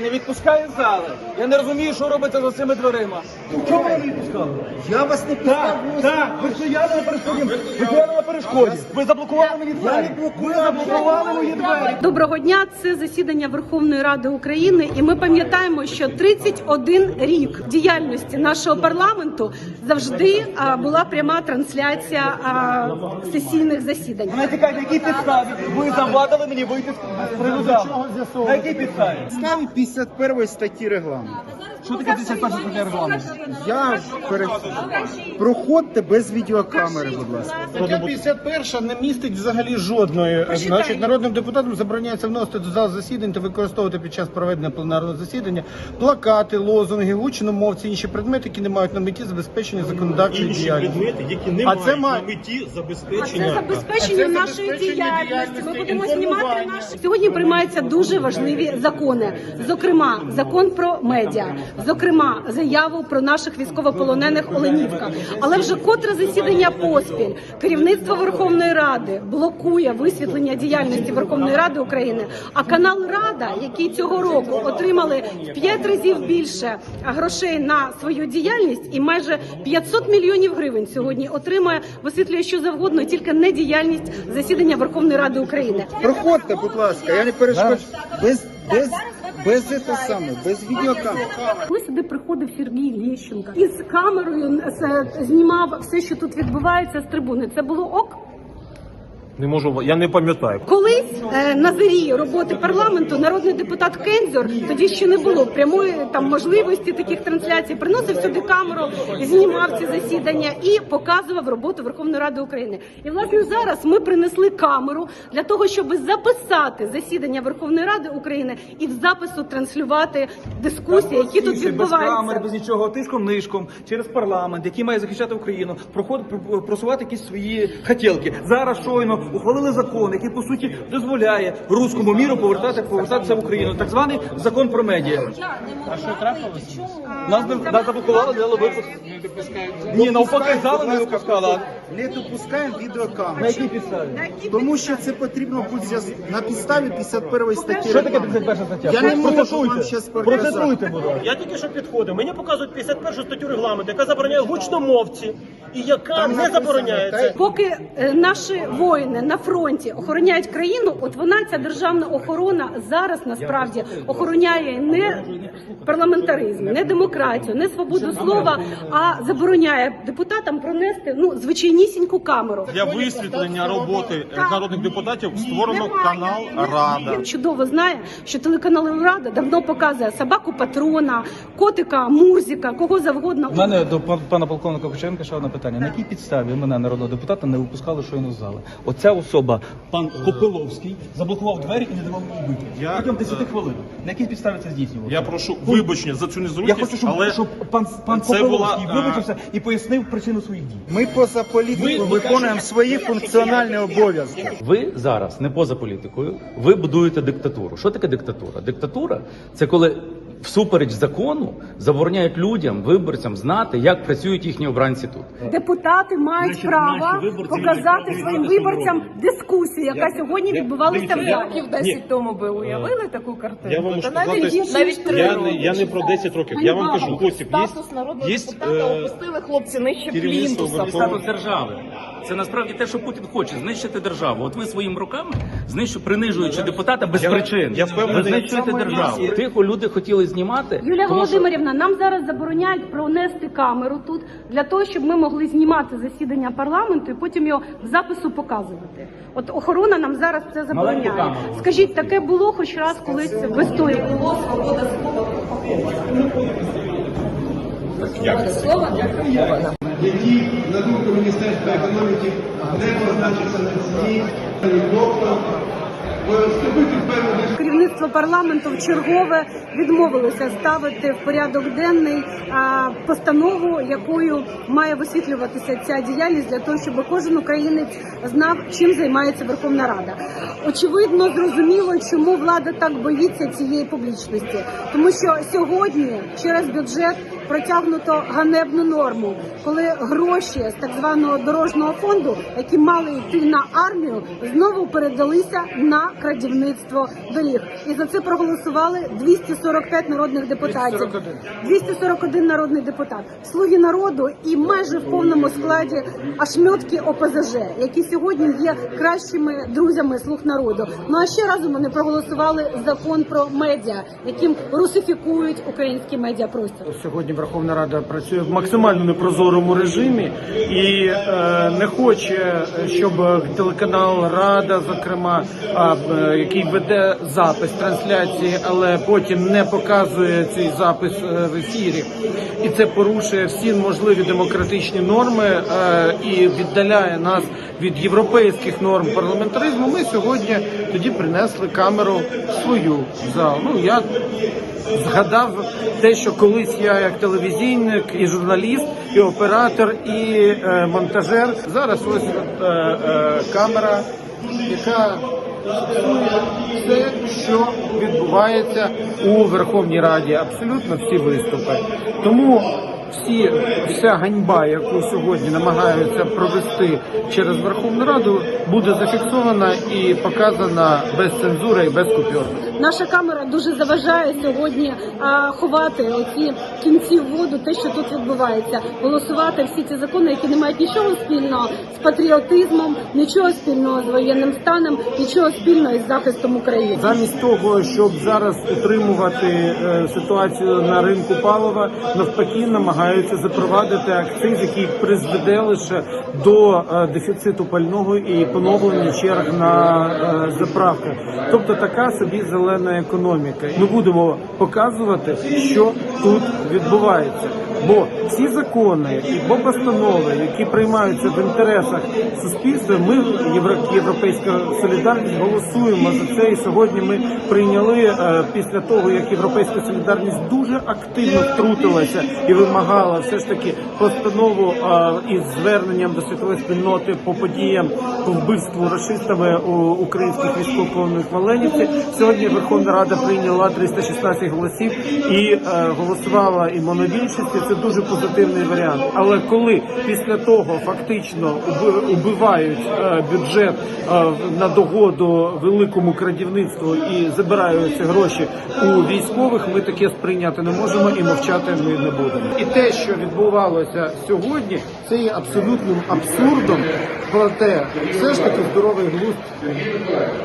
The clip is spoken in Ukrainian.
не відпускає зали. Я не розумію, що робиться за цими дверима. Чому ви не відпускали? Я вас не пускав. Так, так, ви стояли на перешкоді. Ви стояли на перешкоді. Ви заблокували мені двері. Ви заблокували мої двері. Доброго дня. Це засідання Верховної Ради України, і ми пам'ятаємо, що 31 рік діяльності нашого парламенту завжди була пряма трансляція сесійних засідань. Не тікайте, на якій підставі? Ви завадили мені вийти з приводу. На якій підставі? Ставі 51 статті регламенту. Що таке 51 стаття регламенту? Я перед... проходьте без відеокамери, будь ласка. Стаття 51 не містить взагалі жодної. Значить, народним депутатам забороняється вносити до зал засідань та використовувати під час проведення пленарного засідання плакати, лозунги, гучномовці, інші предмети, які не мають на меті забезпечення законодавчої інші діяльності. предмети, які не А мають це має- на меті А це забезпечення. забезпечення А нашої діяльності. Ми будемо знімати наші сьогодні. Приймаються дуже важливі закони. Зокрема, закон про медіа, зокрема, заяву про наших військовополонених Оленівка. Але вже котре засідання поспіль керівництво Верховної Ради блокує висвітлення діяльності Верховної Ради України. А канал Рада, який цього року отримали в п'ять разів більше грошей на свою діяльність, і майже 500 мільйонів гривень сьогодні отримує, висвітлює що завгодно, тільки не діяльність засідання Верховної Ради України. Проходьте, будь ласка, я не перешкоджу. Без, без, без це саме, без відеокамери. Коли сюди приходив Сергій Лещенко і з камерою е, знімав все, що тут відбувається з трибуни. Це було ок. Не можу, я не пам'ятаю. Колись е, на зарі роботи парламенту народний депутат Кензор тоді ще не було прямої там можливості таких трансляцій. Приносив сюди камеру, знімав ці засідання і показував роботу Верховної Ради України. І власне зараз ми принесли камеру для того, щоб записати засідання Верховної Ради України і в запису транслювати дискусії, які тут Без камер, без нічого, тишком нишком, через парламент, який має захищати Україну, просувати якісь свої хотілки. Зараз щойно ухвалили закон, який по суті дозволяє руському міру повертати повертатися в Україну. Так званий закон про медіа. А що трапилось? Нас нас заблокували, дали випуск. Ні, навпаки, зали не випускали. Не допускаємо На відеокамери. якій підставі? Тому що це потрібно буде зв'яз- на підставі 51 статті Що таке регламенту. 51 стаття? Я не можу вам щас показати. Процитуйте, будь ласка. Я тільки що підходив. Мені показують 51 статтю регламенту, яка забороняє гучномовці, і яка Там не написано, забороняється. так? Поки е, наші воїни на фронті охороняють країну, от вона ця державна охорона зараз насправді охороняє не парламентаризм, не демократію, не свободу слова, а забороняє депутатам пронести ну звичайнісіньку камеру. Для висвітлення роботи Так. народних депутатів створено Немає. канал Рада. Він чудово знає, що телеканал Рада давно показує собаку патрона, котика, мурзика, кого завгодно. У мене до пана полковника Кучеренка ще одне питання. На якій підставі мене народного депутата не випускали щойно з зали? Оця особа, пан Копиловський, заблокував двері і не давав мені вийти. Я, Протягом 10 е, хвилин. На якій підставі це здійснювалося? Я прошу вибачення за цю Я незручність, хочу, щоб, але щоб пан, пан це Копиловський була, вибачився і пояснив причину своїх дій. Ми поза політикою виконуємо свої функціональні обов'язки. Ви зараз не поза політикою, ви будуєте диктатуру. Що таке диктатура? Диктатура це коли всупереч закону забороняють людям, виборцям знати, як працюють їхні обранці тут. Депутати мають Наші- право наші виборці показати мають своїм відповідати виборцям своєму дискусію, яка сьогодні відбувалася в залі. Років 10 тому ви уявили таку картину? я вам можу Та навіть, сказати, навіть три я, роки. не, я не про 10 років. Я вам кажу, Костік, є, Статус народного є депутата е, опустили хлопці нижче керівництво плінтуса. Верховної Статус держави. Це насправді те, що Путін хоче знищити державу. От ви своїми руками знищу, принижуючи депутата без Я- причин. я впевнений- ви знищуєте державу. Тихо люди хотіли знімати. Юлія тому що- Володимирівна, нам зараз забороняють пронести камеру тут для того, щоб ми могли знімати засідання парламенту і потім його в запису показувати. От охорона нам зараз це забороняє. камеру. Скажіть, таке було хоч раз колись в історії? Було свобода слова. які, на думку Міністерства економіки, не позначаться на ціні, Керівництво парламенту в чергове відмовилося ставити в порядок денний постанову, якою має висвітлюватися ця діяльність для того, щоб кожен українець знав, чим займається Верховна Рада. Очевидно, зрозуміло, чому влада так боїться цієї публічності, тому що сьогодні через бюджет протягнуто ганебну норму, коли гроші з так званого дорожнього фонду, які мали йти на армію, знову передалися на крадівництво доріг. І за це проголосували 245 народних депутатів. 241 народний депутат, слуги народу і майже в повному складі ашмьотки ОПЗЖ, які сьогодні є кращими друзями слуг народу. Ну а ще разом вони проголосували закон про медіа, яким русифікують український медіапростір. Сьогодні Верховна Рада працює в максимально непрозорому режимі і е, не хоче, щоб телеканал Рада, зокрема, е, який веде запис трансляції, але потім не показує цей запис е, в ефірі, і це порушує всі можливі демократичні норми і віддаляє нас від європейських норм парламентаризму. Ми сьогодні тоді принесли камеру свою в зал. Ну я згадав те, що колись я як телевізійник, і журналіст, і оператор, і е, монтажер. Зараз ось е, е, камера, яка все, що відбувається у Верховній Раді. Абсолютно всі виступи. Тому всі вся ганьба, яку сьогодні намагаються провести через Верховну Раду, буде зафіксована і показана без цензури і без купюр. Наша камера дуже заважає сьогодні а, ховати оці кінці в воду, те, що тут відбувається, голосувати всі ці закони, які не мають нічого спільного з патріотизмом, нічого спільного з воєнним станом, нічого спільного із захистом України. Замість того, щоб зараз утримувати е, ситуацію на ринку палива, навпаки, намагаються запровадити акциз, який призведе лише до е, дефіциту пального і поновлення черг на е, заправках. Тобто така собі зелена економіка. Ми будемо показувати, що тут відбувається. Бо ці закони бо постанови, які приймаються в інтересах суспільства, ми Євро- європейська солідарність голосуємо за це. І сьогодні ми прийняли е, після того, як європейська солідарність дуже активно втрутилася і вимагала все ж таки постанову із зверненням до світової спільноти по подіям по вбивству расистами у українських військовополонених в Оленівці. Сьогодні Верховна Рада прийняла 316 голосів і е, голосувала і монобільшості. Це дуже позитивний варіант. Але коли після того фактично уби- убивають е, бюджет е, на догоду великому крадівництву і забирають ці гроші у військових, ми таке сприйняти не можемо і мовчати ми не будемо. І те, що відбувалося сьогодні, це є абсолютним абсурдом. Проте все ж таки здоровий глузд